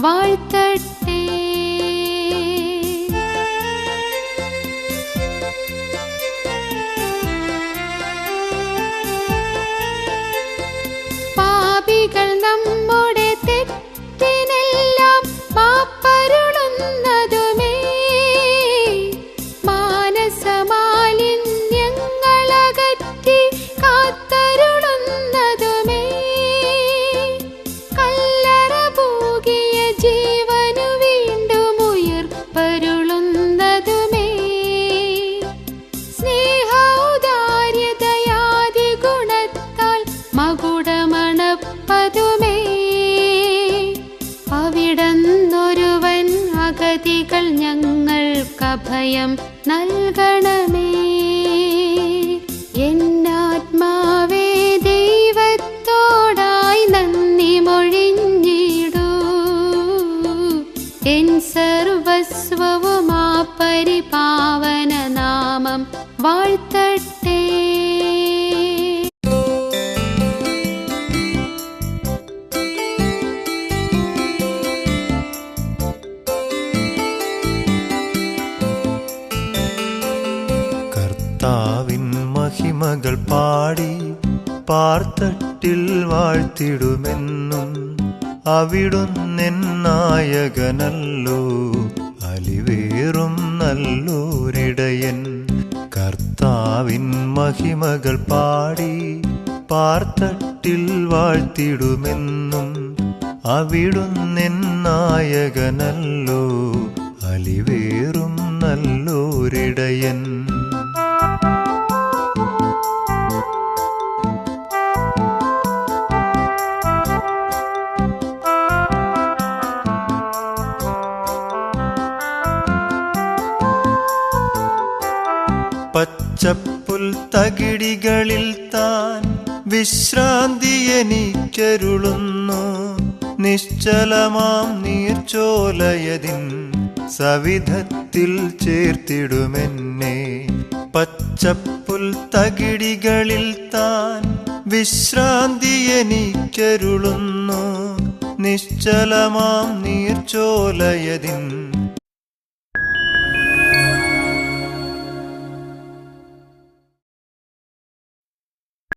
നാമം വാഴ്ത്തട്ടെ പാപികൾ അഗതികൾ ഞങ്ങൾക്കഭയം നൽകണമേ. എന്നാത്മാവേ ദൈവത്തോടായി നന്ദി മൊഴിഞ്ഞിടൂ. എൻ സർവസ്വവുമാ പരിപാവന നാമം വാഴ്ത്തട്ടെ. കർത്താവിൻ മഹിമകൾ പാടി പാർത്തട്ടിൽ വാഴ്ത്തിടുമെന്നും അവിടുന്ന നായകനല്ലോ അലിവേറും നല്ലൂരിടയൻ. കർത്താവിൻ മഹിമകൾ പാടി പാർത്തട്ടിൽ വാഴ്ത്തിടുമെന്നും അവിടുന്ന നായകനല്ലോ അലിവേറും നല്ലൂരിടയൻ. പച്ചപ്പുൽ തകിടികളിൽ താൻ വിശ്രാന്തി എനിക്കരുളുന്നു നിശ്ചലമാം നീർച്ചോലയതിൻ സവിധത്തിൽ ചേർത്തിടുമെന്നെ. പച്ചപ്പുൽ തകിടികളിൽ താൻ വിശ്രാന്തി എനിക്കരുളുന്നു നിശ്ചലമാം നീർച്ചോലയതിൻ